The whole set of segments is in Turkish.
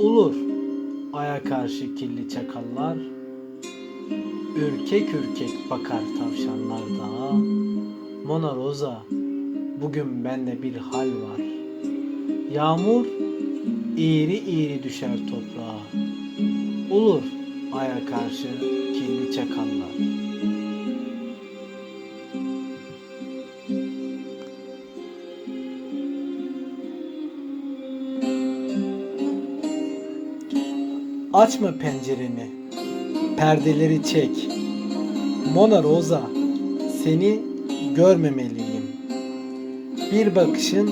Olur. Aya karşı kirli çakallar Ürkek ürkek bakar tavşanlar dağa Mona Rosa bugün bende bir hal var. Yağmur iğri iğri düşer toprağa. Olur aya karşı kirli çakallar Açma pencereni, perdeleri çek. Mona Rosa, seni görmemeliyim. Bir bakışın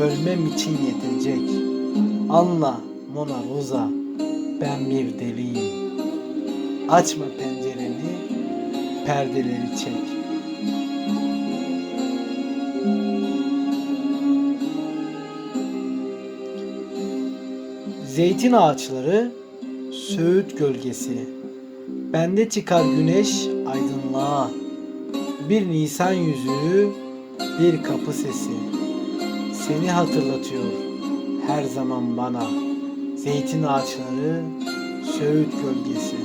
ölmem için yetecek. Anla Mona Rosa, ben bir deliyim. Açma pencereni, perdeleri çek. Zeytin ağaçları Söğüt gölgesi. Bende çıkar güneş aydınlığa. Bir Nisan yüzüğü Bir kapı sesi. Seni hatırlatıyor her zaman bana. Zeytin ağaçları Söğüt gölgesi.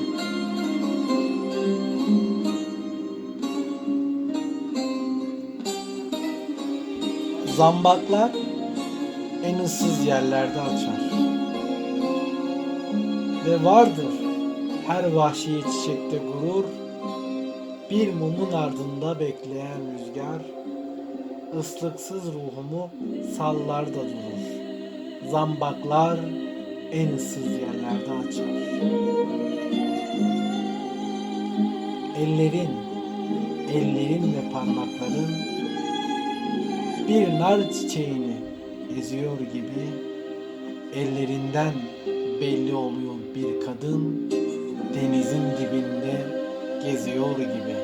Zambaklar en ıssız yerlerde açar ve vardır her vahşi çiçekte gurur, bir mumun ardında bekleyen rüzgar, ıslıksız ruhumu sallar da durur. Zambaklar en ıssız yerlerde açar. Ellerin, ellerin ve parmakların bir nar çiçeğini eziyor gibi ellerinden belli oluyor bir kadın denizin dibinde geziyor gibi.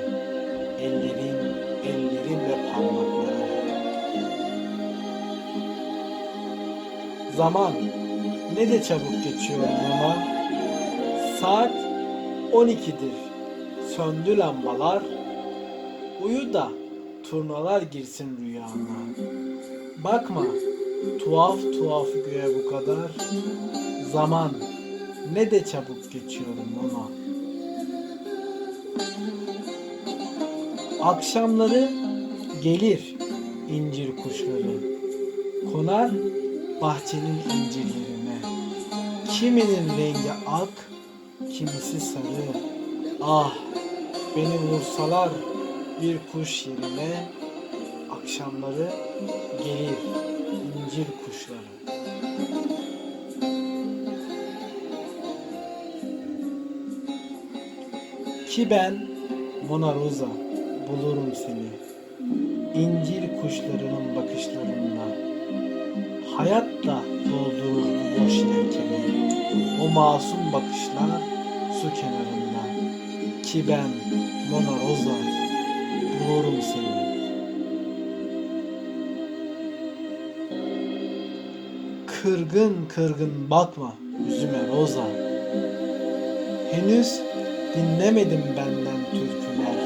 Ellerin, ellerin ve parmakları. Zaman ne de çabuk geçiyor ama saat 12'dir. Söndü lambalar. Uyu da turnalar girsin rüyana. Bakma tuhaf tuhaf göğe bu kadar. Zaman ne de çabuk geçiyorum ama. Akşamları gelir incir kuşları. Konar bahçenin incirlerine. Kiminin rengi ak, kimisi sarı. Ah beni vursalar bir kuş yerine akşamları gelir incir kuşları. Ki ben Mona Rosa bulurum seni. İncir kuşlarının bakışlarında. Hayatla doldurur bu boş yelkeni. O masum bakışlar su kenarında. Ki ben Mona Rosa bulurum seni. Kırgın kırgın bakma yüzüme Rosa. Henüz dinlemedim benden türküler.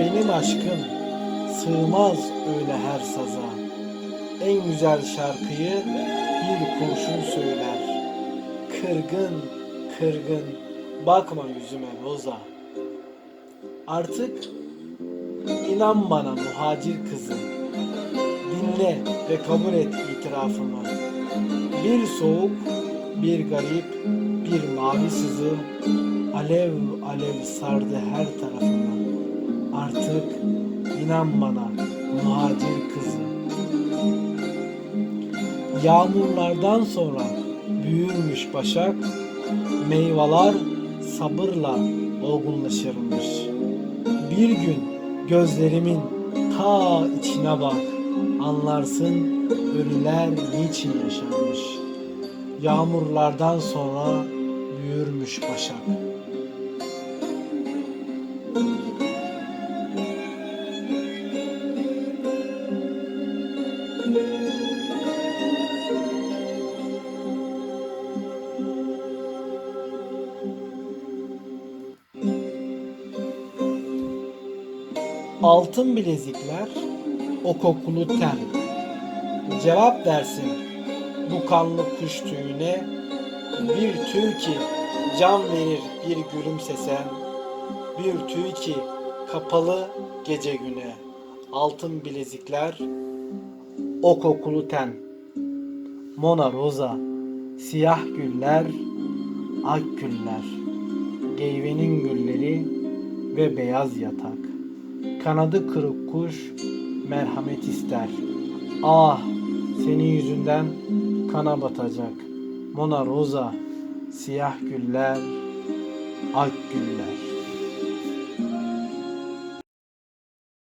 Benim aşkım sığmaz öyle her saza. En güzel şarkıyı bir kurşun söyler. Kırgın kırgın bakma yüzüme Roza. Artık inan bana muhacir kızım. Dinle ve kabul et itirafımı. Bir soğuk, bir garip, bir mavi sızı alev alev sardı her tarafımı. Artık inan bana muhacir kızı. Yağmurlardan sonra büyürmüş başak, meyveler sabırla olgunlaşırmış. Bir gün gözlerimin ta içine bak, Anlarsın ölüler niçin yaşarmış. Yağmurlardan sonra büyürmüş başak. Altın bilezikler, o kokulu ten. Cevap versin bu kanlı kuş tüyüne. Bir tüy ki can verir bir gülümsesen. Bir tüy ki kapalı gece güne. Altın bilezikler, o kokulu ten. Mona Rosa, siyah güller, ak güller. Geyvenin gülleri ve beyaz yatak. Kanadı kırık kuş merhamet ister. Ah senin yüzünden kana batacak. Mona Rosa, siyah güller, ak güller.